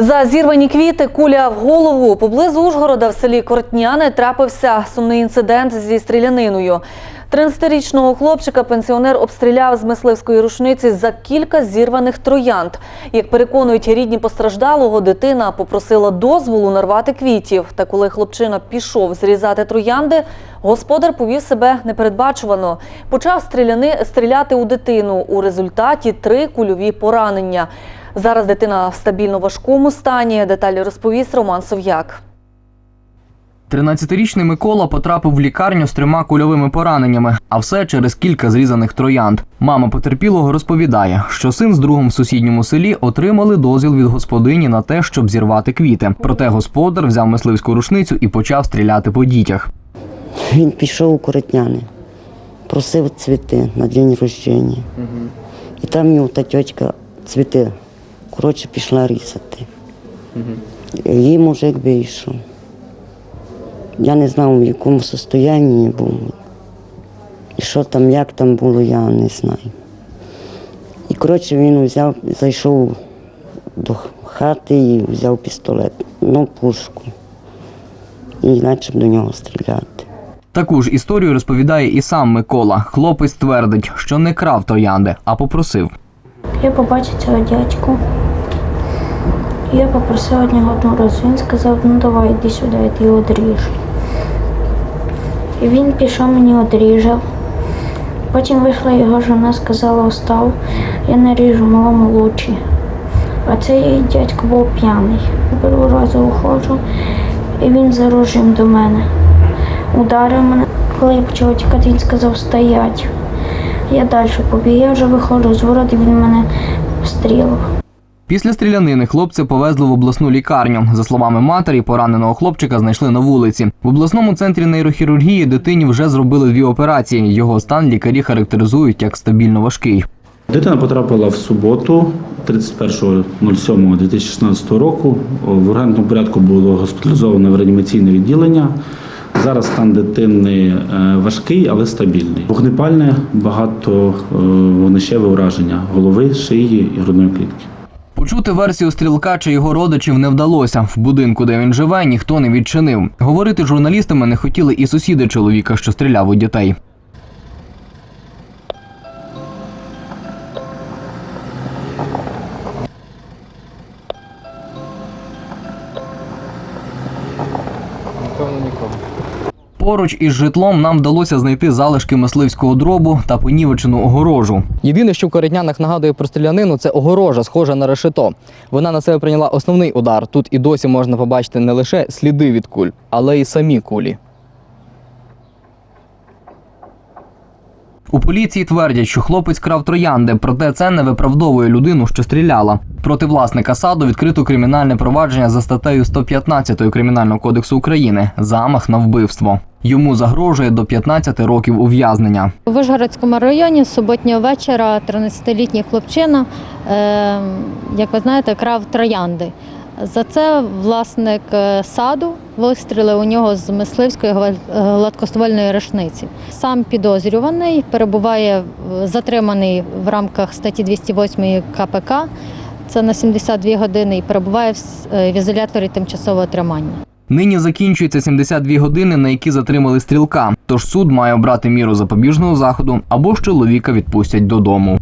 За зірвані квіти, куля в голову. Поблизу Ужгорода в селі Кортняне трапився сумний інцидент зі стріляниною. 13-річного хлопчика пенсіонер обстріляв з мисливської рушниці за кілька зірваних троянд. Як переконують рідні постраждалого, дитина попросила дозволу нарвати квітів. Та коли хлопчина пішов зрізати троянди, господар повів себе непередбачувано. Почав стріляти у дитину. У результаті три кульові поранення. Зараз дитина в стабільно важкому стані. Деталі розповість Роман Сов'як. 13-річний Микола потрапив в лікарню з трьома кульовими пораненнями, а все через кілька зрізаних троянд. Мама потерпілого розповідає, що син з другом в сусідньому селі отримали дозвіл від господині на те, щоб зірвати квіти. Проте господар взяв мисливську рушницю і почав стріляти по дітях. Він пішов у Коротняни, просив цвіти на день рождення. І там його та тьотька цвіти, коротше, пішла різати. Її мужик вийшов. Я не знав, в якому состоянні був. І що там, як там було, я не знаю. І коротше він взяв, зайшов до хати і взяв пістолет, ну, пушку. І почав до нього стріляти. Таку ж історію розповідає і сам Микола. Хлопець твердить, що не крав троянди, а попросив. Я побачив цього дядьку. Я попросив від нього одну раз. Він сказав, ну давай, йди сюди, я ти одріжу. І він пішов мені одріжав. Потім вийшла його жона, сказала, остав, я наріжу малому лучі. А цей дядько був п'яний. Першого разу виходжу, і він за оружием до мене. Ударив мене. Коли я почала тікати, він сказав стоять. Я далі побіг, я вже виходжу з ворот, і він мене стрілив. Після стрілянини хлопця повезли в обласну лікарню. За словами матері, пораненого хлопчика знайшли на вулиці. В обласному центрі нейрохірургії дитині вже зробили дві операції. Його стан лікарі характеризують як стабільно важкий. Дитина потрапила в суботу, 31.07.2016 року. В ургентному порядку було госпіталізовано в реанімаційне відділення. Зараз стан дитини е, важкий, але стабільний. Вогнепальне, багато е, вогнищеве ураження голови, шиї і грудної клітки. Почути версію стрілка чи його родичів не вдалося. В будинку, де він живе, ніхто не відчинив. Говорити журналістами не хотіли і сусіди чоловіка, що стріляв у дітей. Поруч із житлом нам вдалося знайти залишки мисливського дробу та понівечену огорожу. Єдине, що в коротнянах нагадує про стрілянину, це огорожа, схожа на решето. Вона на себе прийняла основний удар. Тут і досі можна побачити не лише сліди від куль, але й самі кулі. У поліції твердять, що хлопець крав троянди, проте це не виправдовує людину, що стріляла. Проти власника саду відкрито кримінальне провадження за статтею 115 Кримінального кодексу України замах на вбивство. Йому загрожує до 15 років ув'язнення. У Вишгородському районі суботнього вечора 13-літній хлопчина, е, як ви знаєте, крав троянди. За це власник е, саду вистрілив у нього з мисливської е, гладкоствольної рушниці. Сам підозрюваний перебуває затриманий в рамках статті 208 КПК. Це на 72 години і перебуває е, в ізоляторі тимчасового тримання. Нині закінчується 72 години, на які затримали стрілка. Тож суд має обрати міру запобіжного заходу або ж чоловіка відпустять додому.